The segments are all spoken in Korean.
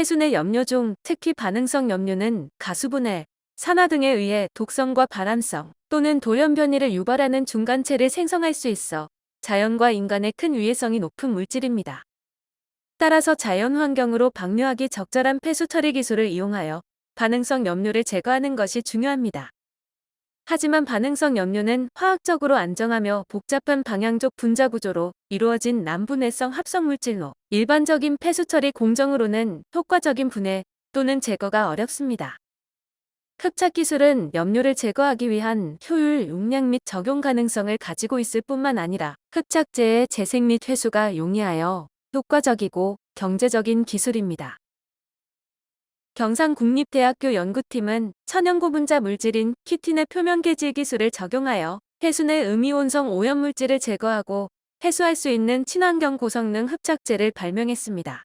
해순의 염료 중 특히 반응성 염료는 가수분해, 산화 등에 의해 독성과 발암성 또는 돌연 변이를 유발하는 중간체를 생성할 수 있어 자연과 인간의 큰 위해성이 높은 물질입니다. 따라서 자연 환경으로 방류하기 적절한 폐수 처리 기술을 이용하여 반응성 염료를 제거하는 것이 중요합니다. 하지만 반응성 염료는 화학적으로 안정하며 복잡한 방향적 분자 구조로 이루어진 난분해성 합성 물질로 일반적인 폐수 처리 공정으로는 효과적인 분해 또는 제거가 어렵습니다. 흡착 기술은 염료를 제거하기 위한 효율, 용량 및 적용 가능성을 가지고 있을 뿐만 아니라 흡착제의 재생 및 회수가 용이하여 효과적이고 경제적인 기술입니다. 경상국립대학교 연구팀은 천연고분자 물질인 키틴의 표면계질 기술을 적용하여 해순의 음이온성 오염물질을 제거하고 해수할 수 있는 친환경 고성능 흡착제를 발명했습니다.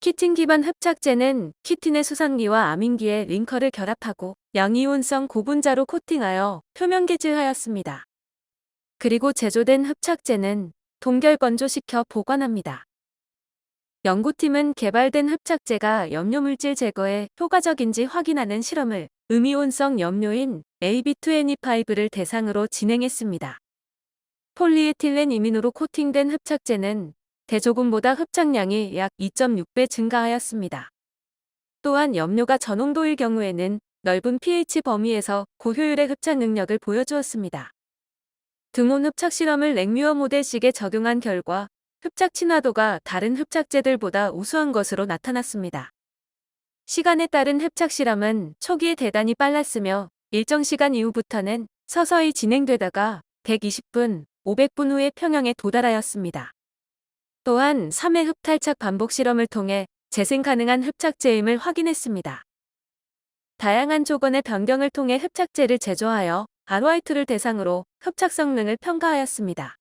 키틴 기반 흡착제는 키틴의 수산기와 아민기의 링커를 결합하고 양이온성 고분자로 코팅하여 표면계질하였습니다. 그리고 제조된 흡착제는 동결 건조시켜 보관합니다. 연구팀은 개발된 흡착제가 염료물질 제거에 효과적인지 확인하는 실험을 음이온성 염료인 AB2NE5를 대상으로 진행했습니다. 폴리에틸렌 이민으로 코팅된 흡착제는 대조군보다 흡착량이 약 2.6배 증가하였습니다. 또한 염료가 저농도일 경우에는 넓은 pH 범위에서 고효율의 흡착 능력을 보여주었습니다. 등온 흡착 실험을 랭뮤어 모델식에 적용한 결과 흡착 친화도가 다른 흡착제들보다 우수한 것으로 나타났습니다. 시간에 따른 흡착 실험은 초기에 대단히 빨랐으며 일정 시간 이후부터는 서서히 진행되다가 120분, 500분 후에 평형에 도달하였습니다. 또한 3회 흡탈착 반복 실험을 통해 재생 가능한 흡착제임을 확인했습니다. 다양한 조건의 변경을 통해 흡착제를 제조하여 ROIT를 대상으로 흡착 성능을 평가하였습니다.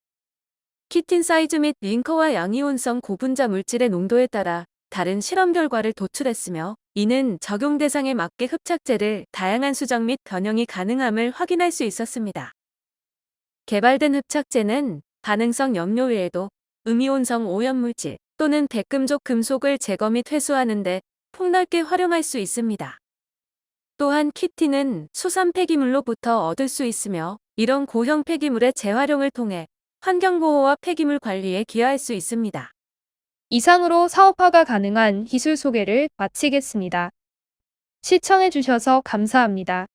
키틴 사이즈 및 링커와 양이온성 고분자 물질의 농도에 따라 다른 실험 결과를 도출했으며 이는 적용 대상에 맞게 흡착제를 다양한 수정 및 변형이 가능함을 확인할 수 있었습니다. 개발된 흡착제는 반응성 염료 외에도 음이온성 오염물질 또는 백금족 금속을 제거 및 회수하는 데 폭넓게 활용할 수 있습니다. 또한 키틴은 수산 폐기물로부터 얻을 수 있으며 이런 고형 폐기물의 재활용을 통해 환경보호와 폐기물 관리에 기여할 수 있습니다. 이상으로 사업화가 가능한 기술 소개를 마치겠습니다. 시청해주셔서 감사합니다.